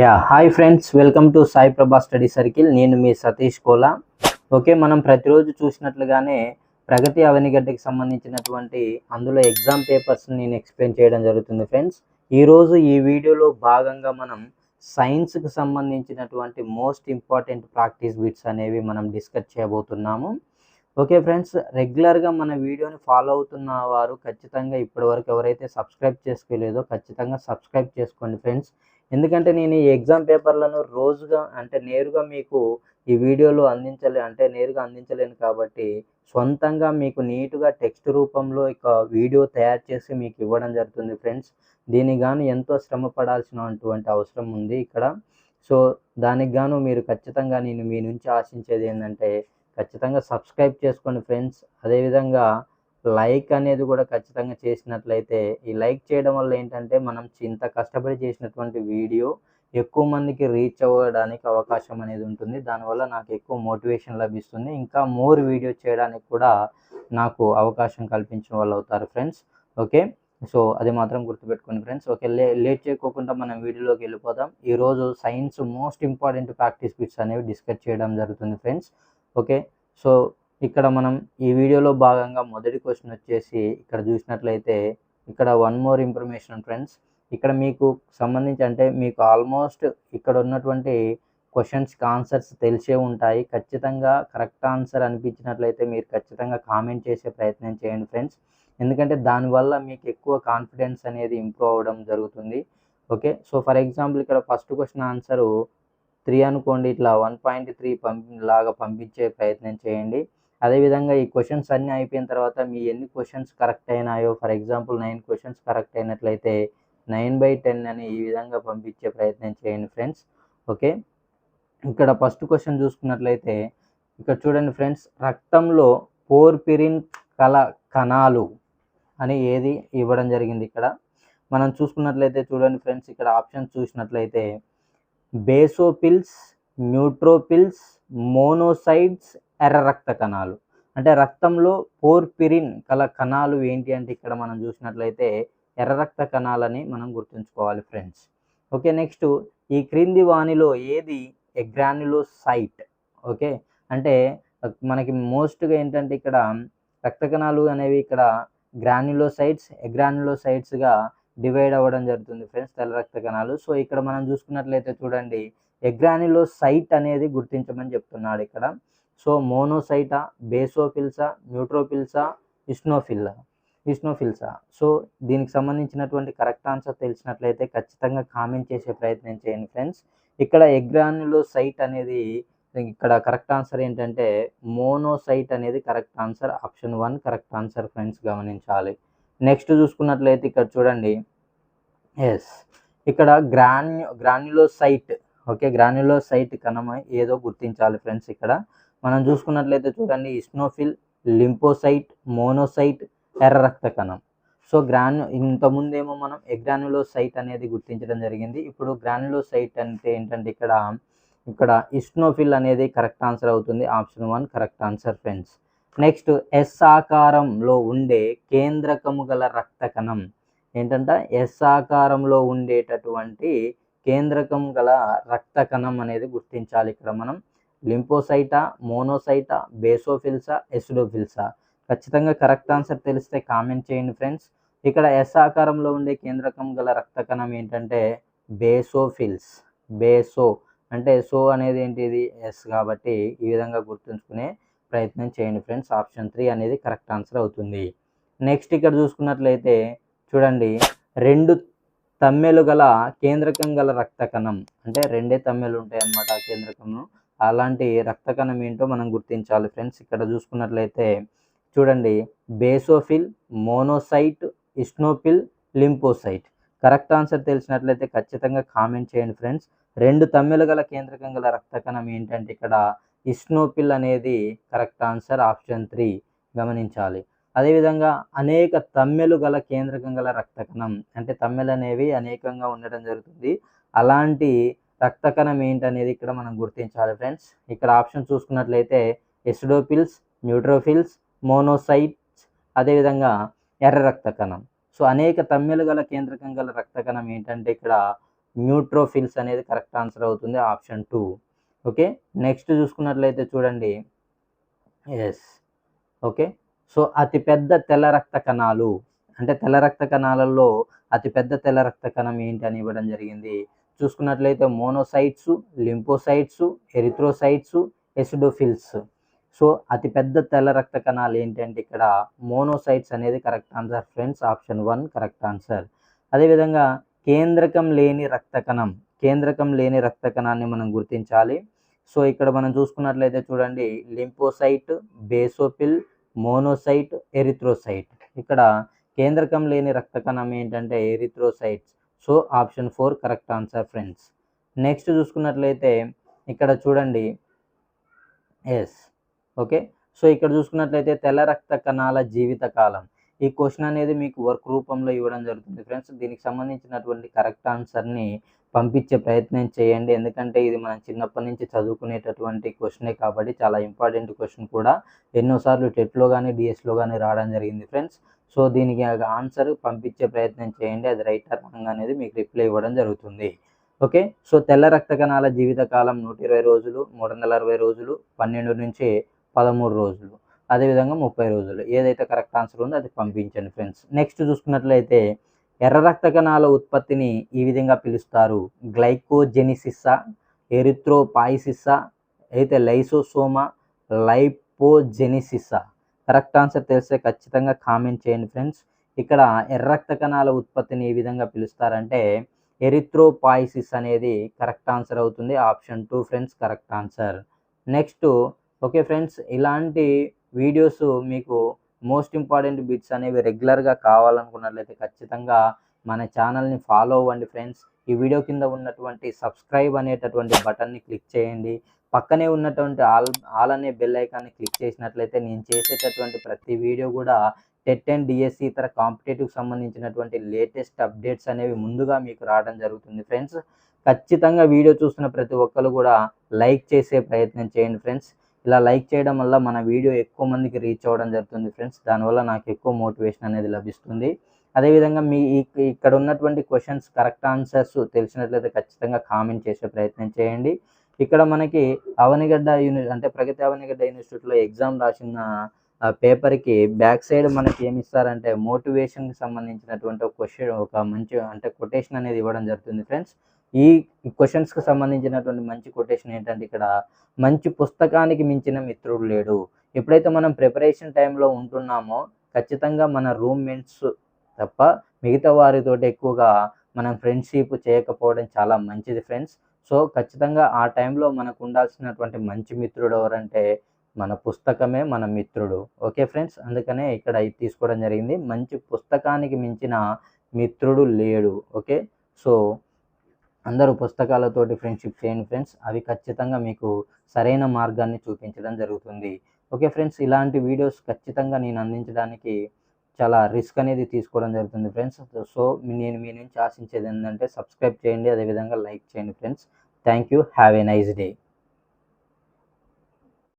Yeah hi friends welcome to Sai Prabha study circle నేను మీ Satish Kola. Okay మనం ప్రతిరోజు చూసినట్లుగానే ప్రగతి అవనిగడ్డకి సంబంధించినటువంటి అందులో ఎగ్జామ్ పేపర్స్ని నేను ఎక్స్ప్లెయిన్ చేయడం జరుగుతుంది ఫ్రెండ్స్ ఈరోజు ఈ వీడియోలో భాగంగా మనం సైన్స్కి సంబంధించినటువంటి మోస్ట్ ఇంపార్టెంట్ ప్రాక్టీస్ బిట్స్ అనేవి మనం డిస్కస్ చేయబోతున్నాము. ఓకే ఫ్రెండ్స్ రెగ్యులర్గా మన వీడియోని ఫాలో అవుతున్న వారు ఖచ్చితంగా ఇప్పటివరకు ఎవరైతే సబ్స్క్రైబ్ చేసుకోలేదో ఖచ్చితంగా సబ్స్క్రైబ్ చేసుకోండి ఫ్రెండ్స్ ఎందుకంటే నేను ఈ ఎగ్జామ్ పేపర్లను రోజుగా అంటే నేరుగా మీకు ఈ వీడియోలో అందించలే అంటే నేరుగా అందించలేను కాబట్టి సొంతంగా మీకు నీట్గా టెక్స్ట్ రూపంలో ఇక వీడియో తయారు చేసి మీకు ఇవ్వడం జరుగుతుంది ఫ్రెండ్స్. దీనికి గాను ఎంతో శ్రమ పడాల్సినటువంటి అవసరం ఉంది ఇక్కడ. సో దానికి గాను మీరు ఖచ్చితంగా నేను మీ నుంచి ఆశించేది ఏంటంటే ఖచ్చితంగా సబ్స్క్రైబ్ చేసుకోండి ఫ్రెండ్స్. అదేవిధంగా లైక్ అనేది కూడా ఖచ్చితంగా చేసినట్లయితే ఈ లైక్ చేయడం వల్ల ఏంటంటే మనం ఇంత కష్టపడి చేసినటువంటి వీడియో ఎక్కువ మందికి రీచ్ అవ్వడానికి అవకాశం అనేది ఉంటుంది. దానివల్ల నాకు ఎక్కువ మోటివేషన్ లభిస్తుంది. ఇంకా మోర్ వీడియో చేయడానికి కూడా నాకు అవకాశం కల్పించిన వాళ్ళు అవుతారు ఫ్రెండ్స్. ఓకే? సో అది మాత్రం గుర్తుపెట్టుకోండి ఫ్రెండ్స్. ఓకే లే లేట్ చేయకోకుండా మనం వీడియోలోకి వెళ్ళిపోదాం. ఈరోజు science most important practice bits అనేవి డిస్కస్ చేయడం జరుగుతుంది ఫ్రెండ్స్. ఓకే? సో ఇక్కడ మనం ఈ వీడియోలో భాగంగా మొదటి క్వశ్చన్ వచ్చేసి ఇక్కడ చూసినట్లయితే ఇక్కడ వన్ మోర్ ఇన్ఫర్మేషన్ ఫ్రెండ్స్ ఇక్కడ మీకు సంబంధించి అంటే మీకు ఆల్మోస్ట్ ఇక్కడ ఉన్నటువంటి క్వశ్చన్స్కి ఆన్సర్స్ తెలిసే ఉంటాయి. ఖచ్చితంగా కరెక్ట్ ఆన్సర్ అనిపించినట్లయితే మీరు ఖచ్చితంగా కామెంట్ చేసే ప్రయత్నం చేయండి ఫ్రెండ్స్ ఎందుకంటే దానివల్ల మీకు ఎక్కువ కాన్ఫిడెన్స్ అనేది ఇంప్రూవ్ అవ్వడం జరుగుతుంది. ఓకే సో ఫర్ ఎగ్జాంపుల్ ఇక్కడ ఫస్ట్ క్వశ్చన్ ఆన్సరు త్రీ అనుకోండి ఇట్లా వన్ పాయింట్ త్రీ పంపి లాగా పంపించే ప్రయత్నం చేయండి. అదేవిధంగా ఈ క్వశ్చన్స్ అన్నీ అయిపోయిన తర్వాత మీ ఎన్ని questions correct అయినాయో for example nine questions correct అయినట్లయితే నైన్ బై టెన్ అని ఈ విధంగా పంపించే ప్రయత్నం చేయండి ఫ్రెండ్స్ ఓకే ఇక్కడ ఫస్ట్ క్వశ్చన్ చూసుకున్నట్లయితే ఇక్కడ చూడండి ఫ్రెండ్స్ రక్తంలో పోర్పిరిన్ కల కణాలు అని ఏది ఇవ్వడం జరిగింది ఇక్కడ. మనం చూసుకున్నట్లయితే చూడండి ఫ్రెండ్స్ ఇక్కడ ఆప్షన్స్ చూసినట్లయితే బేసోపిల్స్ న్యూట్రోపిల్స్ మోనోసైడ్స్ ఎర్ర రక్త కణాలు అంటే రక్తంలో పోర్పిరిన్ కల కణాలు ఏంటి అంటే ఇక్కడ మనం చూసినట్లయితే ఎర్ర రక్త కణాలని మనం గుర్తుంచుకోవాలి ఫ్రెండ్స్. ఓకే నెక్స్ట్ ఈ క్రింది వాణిలో ఏది? ఎగ్రాన్యులోసైట్. ఓకే అంటే మనకి మోస్ట్గా ఏంటంటే ఇక్కడ రక్త కణాలు అనేవి ఇక్కడ గ్రాన్యులోసైట్స్ ఎగ్రాన్యులోసైట్స్గా డివైడ్ అవ్వడం జరుగుతుంది ఫ్రెండ్స్ తెల్ల రక్త కణాలు సో ఇక్కడ మనం చూసుకున్నట్లయితే చూడండి ఎగ్రాన్యులోసైట్ అనేది గుర్తించమని చెప్తున్నాడు ఇక్కడ. సో మోనోసైటా బేసోఫిల్సా న్యూట్రోఫిల్సా ఇస్నోఫిల్లా ఇస్నోఫిల్సా. సో దీనికి సంబంధించినటువంటి కరెక్ట్ ఆన్సర్ తెలిసినట్లయితే ఖచ్చితంగా కామెంట్ చేసే ప్రయత్నం చేయండి ఫ్రెండ్స్. ఇక్కడ ఎగ్రాన్యులోసైట్ అనేది ఇక్కడ కరెక్ట్ ఆన్సర్ ఏంటంటే మోనోసైట్ అనేది correct answer option one correct answer friends గమనించాలి. నెక్స్ట్ చూసుకున్నట్లయితే ఇక్కడ చూడండి. ఎస్ ఇక్కడ గ్రాన్యు గ్రాన్యులోసైట్ ఓకే గ్రాన్యులోసైట్ కణం ఏదో గుర్తించాలి ఫ్రెండ్స్ ఇక్కడ. మనం చూసుకున్నట్లయితే చూడండి ఇస్నోఫిల్ లింపోసైట్ మోనోసైట్ ఎర్ర రక్త కణం సో గ్రాను ఇంతకుముందేమో మనం ఎగ్రాన్యులోసైట్ అనేది గుర్తించడం జరిగింది. ఇప్పుడు గ్రాన్యులోసైట్ అంటే ఏంటంటే ఇక్కడ ఇక్కడ ఇస్నోఫిల్ అనేది కరెక్ట్ ఆన్సర్ అవుతుంది. Option one correct answer friends. Next S ఆకారంలో ఉండే కేంద్రకము గల రక్త కణం ఏంటంటే? ఎస్ ఆకారంలో ఉండేటటువంటి కేంద్రకం గల రక్త కణం అనేది గుర్తించాలి ఇక్కడ మనం. లింపోసైటా మోనోసైటా బేసోఫిల్సా ఎసిడోఫిల్సా? ఖచ్చితంగా కరెక్ట్ ఆన్సర్ తెలిస్తే కామెంట్ చేయండి ఫ్రెండ్స్. ఇక్కడ ఎస్ ఆకారంలో ఉండే కేంద్రకం గల రక్త కణం ఏంటంటే బేసోఫిల్స్. బేసో అంటే సో అనేది ఏంటిది? ఎస్ కాబట్టి ఈ విధంగా గుర్తుంచుకునే ప్రయత్నం చేయండి ఫ్రెండ్స్. ఆప్షన్ త్రీ అనేది కరెక్ట్ ఆన్సర్ అవుతుంది. నెక్స్ట్ ఇక్కడ చూసుకున్నట్లయితే చూడండి రెండు తమ్మెలు గల కేంద్రకం గల రక్త కణం అంటే రెండే తమ్మెలు ఉంటాయి అన్నమాట ఆ కేంద్రకంలో. అలాంటి రక్త కణం ఏంటో మనం గుర్తించాలి. ఫ్రెండ్స్ ఇక్కడ చూసుకున్నట్లయితే చూడండి basophil monocyte eosinophil lymphocyte. Correct answer తెలిసినట్లయితే ఖచ్చితంగా కామెంట్ చేయండి ఫ్రెండ్స్. రెండు తమ్మిళ గల కేంద్రకం గల రక్త కణం ఏంటంటే ఇక్కడ ఇస్నోపిల్ అనేది కరెక్ట్ ఆన్సర్ ఆప్షన్ త్రీ గమనించాలి. అదేవిధంగా అనేక తమ్మెలు గల కేంద్రకం గల రక్త కణం అంటే తమ్మెలు అనేవి అనేకంగా ఉండడం జరుగుతుంది. అలాంటి రక్త కణం ఏంటనేది ఇక్కడ మనం గుర్తించాలి ఫ్రెండ్స్. ఇక్కడ ఆప్షన్ చూసుకున్నట్లయితే ఎసిడోఫిల్స్ న్యూట్రోఫిల్స్ మోనోసైట్స్ అదేవిధంగా ఎర్ర రక్త కణం సో అనేక తమ్మెలు గల కేంద్రకం గల రక్త కణం ఏంటంటే ఇక్కడ న్యూట్రోఫిల్స్ అనేది కరెక్ట్ ఆన్సర్ అవుతుంది ఆప్షన్ టూ. ఓకే? నెక్స్ట్ చూసుకున్నట్లయితే చూడండి. ఎస్. ఓకే? సో అతిపెద్ద తెల్ల రక్త కణాలు అంటే తెల్ల రక్త కణాలలో అతిపెద్ద తెల్ల రక్త కణం ఏంటి అని ఇవ్వడం జరిగింది. చూసుకున్నట్లయితే monocytes lymphocytes erythrocytes acidophils. So అతిపెద్ద తెల్ల రక్త కణాలు ఏంటంటే ఇక్కడ మోనోసైట్స్ అనేది correct answer friends. Option one correct answer. అదేవిధంగా కేంద్రకం లేని రక్త కణం కేంద్రకం లేని రక్త కణాన్ని మనం గుర్తించాలి. సో ఇక్కడ మనం చూసుకున్నట్లయితే చూడండి లింపోసైట్ బేసోపిల్ మోనోసైట్ ఎరిథ్రోసైట్. ఇక్కడ కేంద్రకం లేని రక్త కణం ఏంటంటే erythrocytes. So option four correct answer friends. Next చూసుకున్నట్లయితే ఇక్కడ చూడండి. ఎస్ ఓకే సో ఇక్కడ చూసుకున్నట్లయితే తెల్ల రక్త కణాల జీవిత కాలం. ఈ క్వశ్చన్ అనేది మీకు వర్క్ రూపంలో ఇవ్వడం జరుగుతుంది ఫ్రెండ్స్. దీనికి సంబంధించినటువంటి కరెక్ట్ ఆన్సర్ని పంపించే ప్రయత్నం చేయండి. ఎందుకంటే ఇది మనం చిన్నప్పటి నుంచి చదువుకునేటటువంటి క్వశ్చనే కాబట్టి చాలా ఇంపార్టెంట్ క్వశ్చన్ కూడా ఎన్నోసార్లు టెట్లో కానీ డిఎస్లో కానీ రావడం జరిగింది ఫ్రెండ్స్. సో దీనికి ఆన్సర్ పంపించే ప్రయత్నం చేయండి. అది రైట్ రాంగ్ అనేది మీకు రిప్లై ఇవ్వడం జరుగుతుంది. ఓకే? సో తెల్ల రక్త కణాల జీవితకాలం నూట ఇరవై రోజులు మూడు వందల అరవై రోజులు పన్నెండు నుంచి పదమూడు రోజులు అదేవిధంగా ముప్పై రోజులు. ఏదైతే కరెక్ట్ ఆన్సర్ ఉందో అది పంపించండి ఫ్రెండ్స్. నెక్స్ట్ చూసుకున్నట్లయితే ఎర్ర రక్త కణాల ఉత్పత్తిని ఈ విధంగా పిలుస్తారు. గ్లైకోజెనిసిస్సా ఎరిథ్రోపాయిసిస్సా అయితే లైసోసోమా లైపోజెనిసిస్సా కరెక్ట్ ఆన్సర్ తెలిస్తే ఖచ్చితంగా కామెంట్ చేయండి ఫ్రెండ్స్. ఇక్కడ ఎర్ర రక్త కణాల ఉత్పత్తిని ఏ విధంగా పిలుస్తారంటే ఎరిథ్రోపాయిసిస్ అనేది కరెక్ట్ ఆన్సర్ అవుతుంది. Option two friends correct answer. Next okay friends ఇలాంటి వీడియోస్ మీకు మోస్ట్ ఇంపార్టెంట్ బిట్స్ అనేవి రెగ్యులర్గా కావాలనుకున్నట్లయితే ఖచ్చితంగా మన ఛానల్ని ఫాలో అవ్వండి ఫ్రెండ్స్. ఈ వీడియో కింద ఉన్నటువంటి సబ్స్క్రైబ్ అనేటటువంటి బటన్ని క్లిక్ చేయండి. పక్కనే ఉన్నటువంటి ఆల్ ఆల్ అనే బెల్ ఐకాన్ని క్లిక్ చేసినట్లయితే నేను చేసేటటువంటి ప్రతి వీడియో కూడా టెట్ అండ్ డిఎస్సి ఇతర కాంపిటేటివ్ సంబంధించినటువంటి లేటెస్ట్ అప్డేట్స్ అనేవి ముందుగా మీకు రావడం జరుగుతుంది ఫ్రెండ్స్. ఖచ్చితంగా వీడియో చూస్తున్న ప్రతి ఒక్కరు కూడా లైక్ చేసే ప్రయత్నం చేయండి ఫ్రెండ్స్. ఇలా లైక్ చేయడం వల్ల మన వీడియో ఎక్కువ మందికి రీచ్ అవ్వడం జరుగుతుంది ఫ్రెండ్స్. దానివల్ల నాకు ఎక్కువ మోటివేషన్ అనేది లభిస్తుంది. అదేవిధంగా మీ ఇక్కడ ఉన్నటువంటి క్వశ్చన్స్ కరెక్ట్ ఆన్సర్స్ తెలిసినట్లయితే ఖచ్చితంగా కామెంట్ చేసే ప్రయత్నం చేయండి. ఇక్కడ మనకి అవనిగడ్డ యూని అంటే ప్రగతి అవనిగడ్డ యూనివర్సిటీలో ఎగ్జామ్ రాసిన పేపర్కి బ్యాక్ సైడ్ మనకి ఏమి ఇస్తారంటే మోటివేషన్కి సంబంధించినటువంటి ఒక క్వశ్చన్ ఒక మంచి అంటే కొటేషన్ అనేది ఇవ్వడం జరుగుతుంది ఫ్రెండ్స్ ఈ క్వశ్చన్స్కి సంబంధించినటువంటి మంచి కొటేషన్ ఏంటంటే ఇక్కడ మంచి పుస్తకానికి మించిన మిత్రుడు లేడు. ఎప్పుడైతే మనం ప్రిపరేషన్ టైంలో ఉంటున్నామో ఖచ్చితంగా మన రూమ్మేట్స్ తప్ప మిగతా వారితోటి ఎక్కువగా మనం ఫ్రెండ్షిప్ చేయకపోవడం చాలా మంచిది ఫ్రెండ్స్ సో ఖచ్చితంగా ఆ టైంలో మనకు ఉండాల్సినటువంటి మంచి మిత్రుడు ఎవరంటే మన పుస్తకమే మన మిత్రుడు. ఓకే ఫ్రెండ్స్ అందుకనే ఇక్కడ తీసుకోవడం జరిగింది. మంచి పుస్తకానికి మించిన మిత్రుడు లేడు. ఓకే? సో అందరూ పుస్తకాలతోటి ఫ్రెండ్షిప్ చేయండి ఫ్రెండ్స్ అవి ఖచ్చితంగా మీకు సరైన మార్గాన్ని చూపించడం జరుగుతుంది. ఓకే ఫ్రెండ్స్ ఇలాంటి వీడియోస్ ఖచ్చితంగా నేను అందించడానికి చాలా రిస్క్ అనేది తీసుకోవడం జరుగుతుంది ఫ్రెండ్స్ సో నేను మీ నుంచి ఆశించేది ఏంటంటే సబ్స్క్రైబ్ చేయండి. అదేవిధంగా లైక్ చేయండి friends thank you have a nice day